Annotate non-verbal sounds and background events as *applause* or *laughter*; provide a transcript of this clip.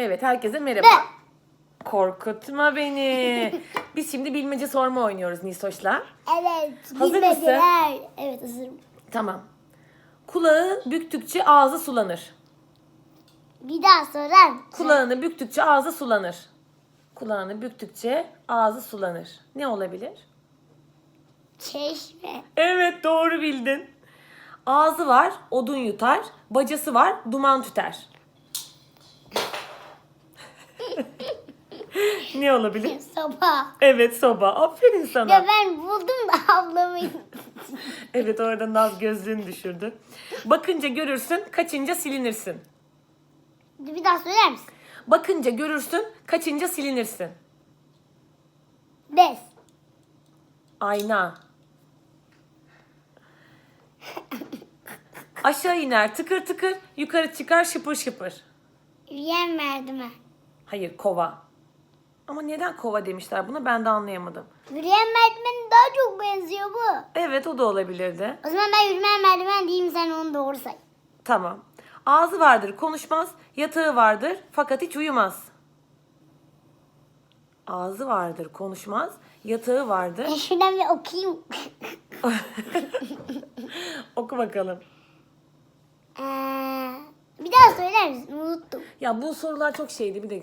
Evet herkese merhaba. Korkutma beni. *laughs* Biz şimdi bilmece sorma oynuyoruz Nisoş'la. Evet. Hazır bilmeceler. Evet hazırım. Tamam. Kulağı büktükçe ağzı sulanır. Bir daha sorar mısın? Kulağını büktükçe ağzı sulanır. Kulağını büktükçe ağzı sulanır. Ne olabilir? Çeşme. Evet doğru bildin. Ağzı var, odun yutar. Bacası var, duman tüter. Ne olabilir? *laughs* Soba. Evet soba. Aferin sana. Ya ben buldum da ablamı. *laughs* Evet orada Naz gözlüğünü düşürdü. Bakınca görürsün, kaçınca silinirsin. bir daha söyler misin? Bakınca görürsün, kaçınca silinirsin. Bez. Ayna. Aşağı iner tıkır tıkır, yukarı çıkar şıpır şıpır. Yürüyen merdiven. Hayır kova. Ama neden kova demişler buna ben de anlayamadım. Yürüyen merdivene daha çok benziyor bu. Evet o da olabilirdi. O zaman ben yürüyen merdiven diyeyim sen onu doğru say. Tamam. Ağzı vardır konuşmaz, yatağı vardır fakat hiç uyumaz. Ağzı vardır konuşmaz, yatağı vardır. Ben şuradan bir okuyayım. *laughs* Oku bakalım. Ee, bir daha söyler misin? Unuttum. Ya bu sorular çok şeydi bir dakika.